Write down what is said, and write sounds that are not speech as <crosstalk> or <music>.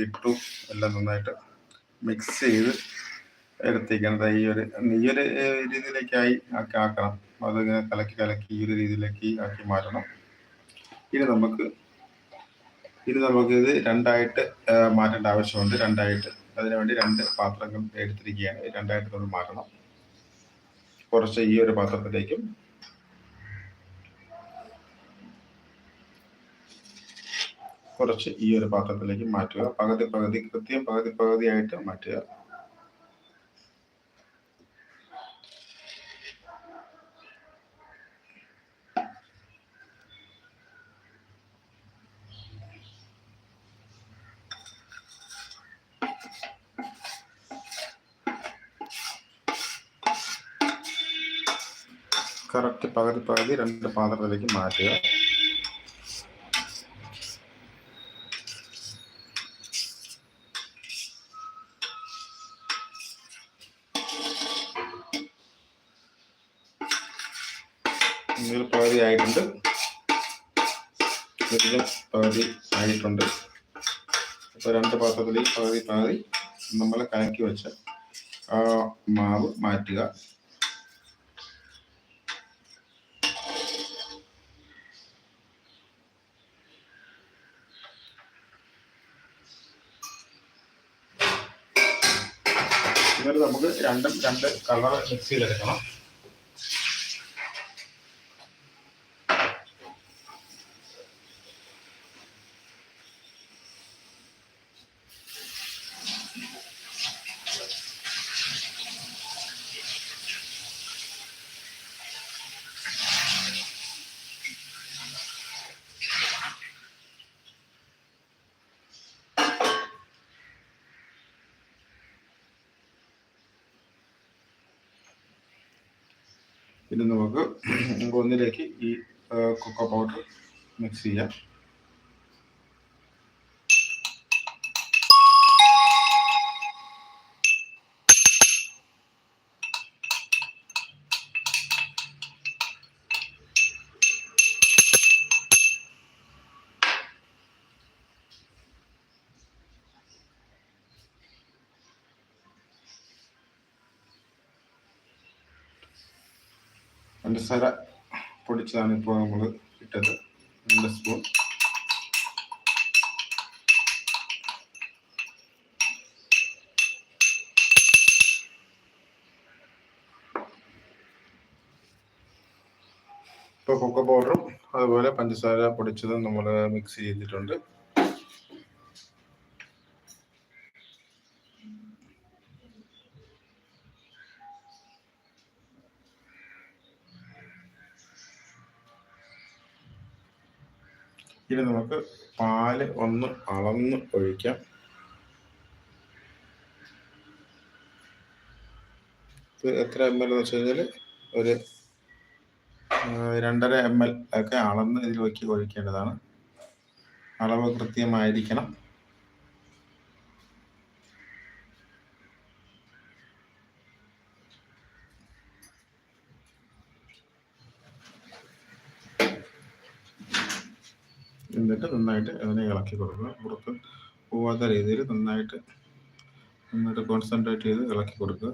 ഇട്ടു. എല്ലാം നന്നായിട്ട് മിക്സ് ചെയ്ത് എടുത്തേക്കുന്നത് ഈ ഒരു ഈ ഒരു രീതിയിലേക്കായി ആക്കി ആക്കണം. അതിങ്ങനെ കലക്കി കലക്കി ഈ ഒരു രീതിയിലേക്ക് ആക്കി മാറ്റണം. ഇനി നമുക്ക് ഇനി നമുക്ക് ഇത് രണ്ടായിട്ട് മാറ്റേണ്ട ആവശ്യമുണ്ട്. രണ്ടായിട്ട് അതിനുവേണ്ടി രണ്ട് പാത്രങ്ങൾ എടുത്തിരിക്കുകയാണ്. രണ്ടായിട്ട് നമ്മൾ മാറ്റണം. കുറച്ച് ഈ ഒരു പാത്രത്തിലേക്കും കുറച്ച് ഈ ഒരു പാത്രത്തിലേക്ക് മാറ്റുക. പകുതി പകുതി കൃത്യം പകുതി പകുതിയായിട്ട് മാറ്റുക. കറക്റ്റ് പകുതി പകുതി രണ്ട് പാത്രത്തിലേക്ക് മാറ്റുക. ഇതിൽ പകുതി ആയിട്ടുണ്ട്. ഇതിലും പകുതി ആയിട്ടുണ്ട്. അപ്പോൾ രണ്ട് പാത്രത്തിൽ പകുതി പകുതി നമ്മൾ കലക്കി വെച്ച ആ മാവ് മാറ്റുക. എന്നിട്ട് നമുക്ക് രണ്ടും രണ്ട് കളർ മിക്സ് പിന്നെ നമുക്ക് <clears throat> ഒന്നിലേക്ക് ഈ കൊക്കോ പൗഡർ മിക്സ് ചെയ്യാം. പഞ്ചസാര പൊടിച്ചതാണ് ഇപ്പോൾ നമ്മൾ ഇട്ടത്. രണ്ട് സ്പൂൺ ഇപ്പോൾ കൊക്കോ പൗഡറും അതുപോലെ പഞ്ചസാര പൊടിച്ചതും നമ്മൾ മിക്സ് ചെയ്തിട്ടുണ്ട്. ഇനി നമുക്ക് പാൽ ഒന്ന് അളന്ന് ഒഴിക്കാം. ഇത് എത്ര എം എൽ എന്ന് വെച്ച് കഴിഞ്ഞാൽ ഒരു രണ്ടര എം എൽ ഒക്കെ അളന്ന് ഇതിൽ ഇതിലേക്ക് ഒഴിക്കേണ്ടതാണ്. അളവ് കൃത്യമായിരിക്കണം. എന്നിട്ട് നന്നായിട്ട് അതിനെ ഇളക്കി കൊടുക്കുക. പുറത്ത് പോവാത്ത രീതിയിൽ നന്നായിട്ട് നന്നായിട്ട് കോൺസെൻട്രേറ്റ് ചെയ്ത് ഇളക്കി കൊടുക്കുക.